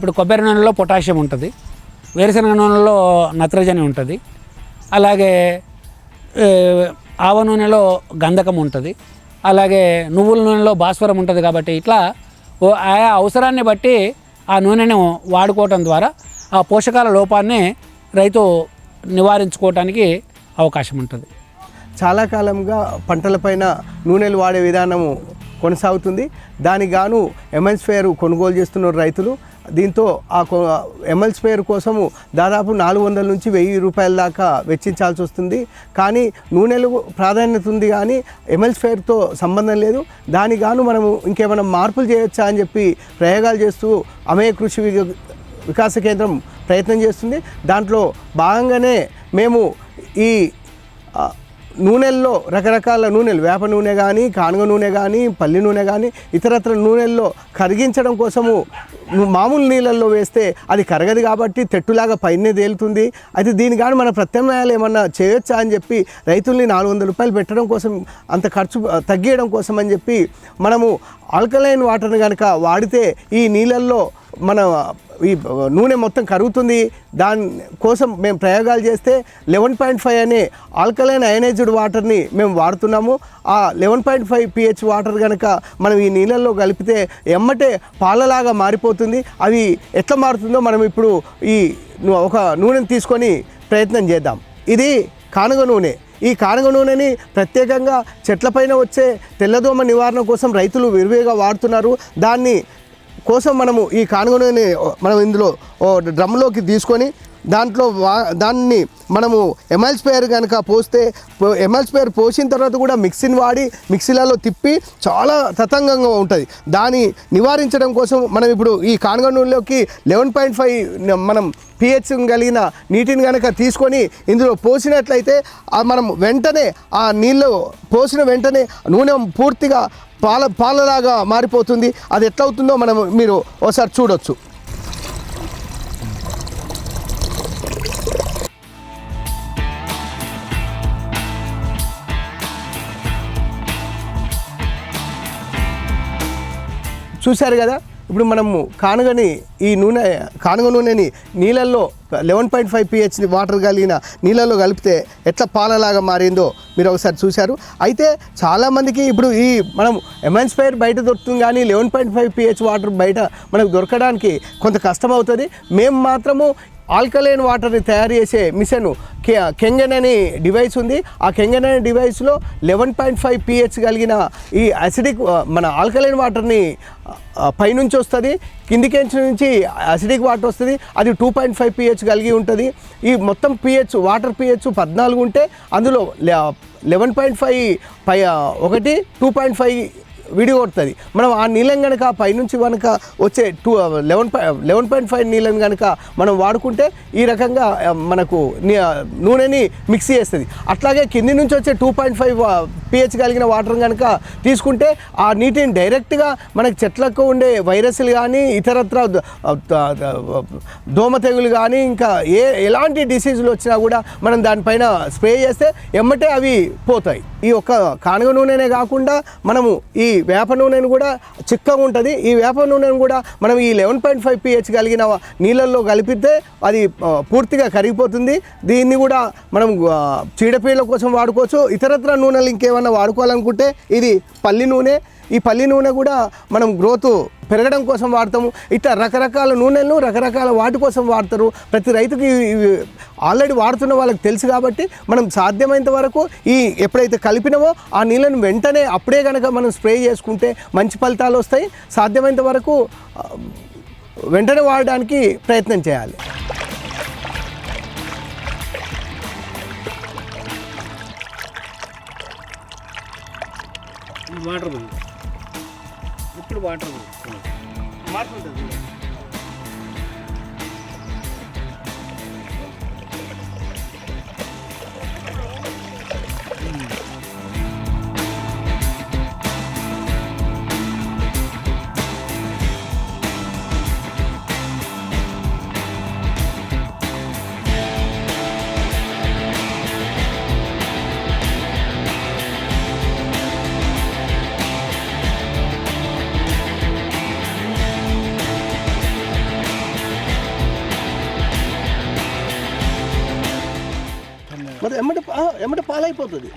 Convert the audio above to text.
ఇప్పుడు కొబ్బరి నూనెలో పొటాషియం ఉంటుంది వేరుశనగ నూనెలో నత్రజని ఉంటుంది అలాగే ఆవ నూనెలో గంధకం ఉంటుంది అలాగే నువ్వుల నూనెలో భాస్వరం ఉంటుంది కాబట్టి ఇట్లా ఓ ఆయా అవసరాన్ని బట్టి ఆ నూనెను వాడుకోవటం ద్వారా ఆ పోషకాల లోపాన్ని రైతు నివారించుకోవటానికి అవకాశం ఉంటుంది. చాలా కాలంగా పంటలపైన నూనెలు వాడే విధానము కొనసాగుతుంది. దానికి గాను ఎమ్మెన్స్ఫేర్ కొనుగోలు చేస్తున్న రైతులు దీంతో ఆ ఎంఎల్ స్పేర్ కోసము దాదాపు నాలుగు వందల నుంచి వెయ్యి రూపాయల దాకా వెచ్చించాల్సి వస్తుంది. కానీ నూనెలు ప్రాధాన్యత ఉంది కానీ ఎంఎల్ స్పేర్తో సంబంధం లేదు. దానికి గాను మనము ఇంకేమైనా మార్పులు చేయొచ్చా అని చెప్పి ప్రయోగాలు చేస్తూ అమేయ కృషి వికాస కేంద్రం ప్రయత్నం చేస్తుంది. దాంట్లో భాగంగానే మేము ఈ నూనెల్లో రకరకాల నూనెలు వేప నూనె కానీ కానుగ నూనె కానీ పల్లి నూనె కానీ ఇతరత్ర నూనెల్లో కరిగించడం కోసము మామూలు నీళ్ళల్లో వేస్తే అది కరగదు కాబట్టి తెట్టులాగా పైనే తేలుతుంది. అయితే దీని కానీ మన ప్రత్యామ్నాయాలు ఏమన్నా చేయొచ్చా అని చెప్పి రైతుల్ని నాలుగు వందల రూపాయలు పెట్టడం కోసం అంత ఖర్చు తగ్గియడం కోసం అని చెప్పి మనము ఆల్కలైన్ వాటర్ని కనుక వాడితే ఈ నీళ్ళల్లో మన ఈ నూనె మొత్తం కరుగుతుంది. దాని కోసం మేము ప్రయోగాలు చేస్తే లెవెన్ పాయింట్ ఫైవ్ అనే ఆల్కలైన్ అయనైజ్డ్ వాటర్ని మేము వాడుతున్నాము. ఆ eleven point five pH water కనుక మనం ఈ నీళ్ళల్లో కలిపితే ఎమ్మటే పాలలాగా మారిపోతుంది. అవి ఎట్లా మారుతుందో మనం ఇప్పుడు ఈ ఒక నూనెను తీసుకొని ప్రయత్నం చేద్దాం. ఇది కానుగ నూనె. ఈ కానుగ నూనెని ప్రత్యేకంగా చెట్లపైన వచ్చే తెల్లదోమ నివారణ కోసం రైతులు విరివిగా వాడుతున్నారు. దాన్ని కోసం మనము ఈ కానుగొని మనం ఇందులో డ్రమ్లోకి తీసుకొని దాంట్లో వా దాన్ని మనము ఎమ్ఎల్ స్పేర్ కనుక పోస్తే ఎమ్ఎల్ స్పేర్ పోసిన తర్వాత కూడా మిక్సీని వాడి మిక్సీలలో తిప్పి చాలా తతంగంగా ఉంటుంది. దాన్ని నివారించడం కోసం మనం ఇప్పుడు ఈ కానుగ నూనెలోకి లెవెన్ పాయింట్ ఫైవ్ మనం పిహెచ్ కలిగిన నీటిని కనుక తీసుకొని ఇందులో పోసినట్లయితే మనం వెంటనే ఆ నీళ్ళు పోసిన వెంటనే నూనె పూర్తిగా పాల పాలలాగా మారిపోతుంది. అది ఎట్లా అవుతుందో మనం మీరు ఒకసారి చూడొచ్చు. చూశారు కదా? ఇప్పుడు మనము కానుగని ఈ నూనె కానుగ నూనెని నీళ్ళల్లో eleven point five pH water కలిగిన నీళ్ళల్లో కలిపితే ఎట్లా పాలలాగా మారిందో మీరు ఒకసారి చూశారు. అయితే చాలామందికి ఇప్పుడు ఈ మనం ఎమెన్స్పైర్ బయట దొరుకుతుంది కానీ eleven point five pH water బయట మనకు దొరకడానికి కొంత కష్టం అవుతుంది మేము మాత్రము ఆల్కలైన్ వాటర్ని తయారు చేసే మిషన్ కె కెంగన్ అనే డివైస్ ఉంది. ఆ కెంగన్ అనే డివైస్లో లెవెన్ పాయింట్ ఫైవ్ పిహెచ్ కలిగిన ఈ అసిడిక్ మన ఆల్కలైన్ వాటర్ని పైనుంచి వస్తుంది. కిందికెంచి నుంచి అసిడిక్ వాటర్ వస్తుంది. అది టూ పాయింట్ ఫైవ్ పిహెచ్ కలిగి ఉంటుంది. ఈ మొత్తం పిహెచ్ వాటర్ పిహెచ్ పద్నాలుగు ఉంటే అందులో లెవెన్ పాయింట్ ఫైవ్ పై ఒకటి టూ పాయింట్ ఫైవ్ విడిగొడుతుంది మనం ఆ నీళ్ళని కనుక పైనుంచి కనుక వచ్చే two eleven eleven point five నీళ్ళని కనుక మనం వాడుకుంటే ఈ రకంగా మనకు నూనెని మిక్సీ చేస్తుంది. అట్లాగే కింది నుంచి వచ్చే టూ పాయింట్ ఫైవ్ పిహెచ్ కలిగిన వాటర్ కనుక తీసుకుంటే ఆ నీటిని డైరెక్ట్గా మనకి చెట్లకు ఉండే వైరస్లు కానీ ఇతరత్ర దోమ తెగులు కానీ ఇంకా ఏ ఎలాంటి డిసీజులు వచ్చినా కూడా మనం దానిపైన స్ప్రే చేస్తే ఎమ్మటే అవి పోతాయి. ఈ ఒక్క కానుగ నూనెనే కాకుండా మనము ఈ వేప నూనెను కూడా చిక్కగా ఉంటుంది. ఈ వేప నూనెను కూడా మనం ఈ లెవెన్ పాయింట్ ఫైవ్ పిహెచ్ కలిగిన నీళ్ళల్లో కలిపితే అది పూర్తిగా కరిగిపోతుంది. దీన్ని కూడా మనం చీడపీడల కోసం వాడుకోవచ్చు. ఇతరత్ర నూనెలు ఇంకేమైనా ఇంకేమన్నా వాడుకోవాలనుకుంటే ఇది పల్లి నూనె. ఈ పల్లి నూనె కూడా మనం గ్రోత్ పెరగడం కోసం వాడతాము. ఇట్లా రకరకాల నూనెలను రకరకాల వాటి కోసం వాడతారు. ప్రతి రైతుకి ఆల్రెడీ వాడుతున్న వాళ్ళకి తెలుసు కాబట్టి మనం సాధ్యమైనంత వరకు ఈ ఎప్పుడైతే కలిపినామో ఆ నీళ్ళను వెంటనే అప్పుడే కనుక మనం స్ప్రే చేసుకుంటే మంచి ఫలితాలు వస్తాయి. సాధ్యమైనంత వరకు వెంటనే వాడడానికి ప్రయత్నం చేయాలి. వాటర్ ఉంది. ఇప్పుడు వాటర్ ఉంది. మరి ఎమ్మటి పా- ఎమ్మటి పాలైపోతుంది.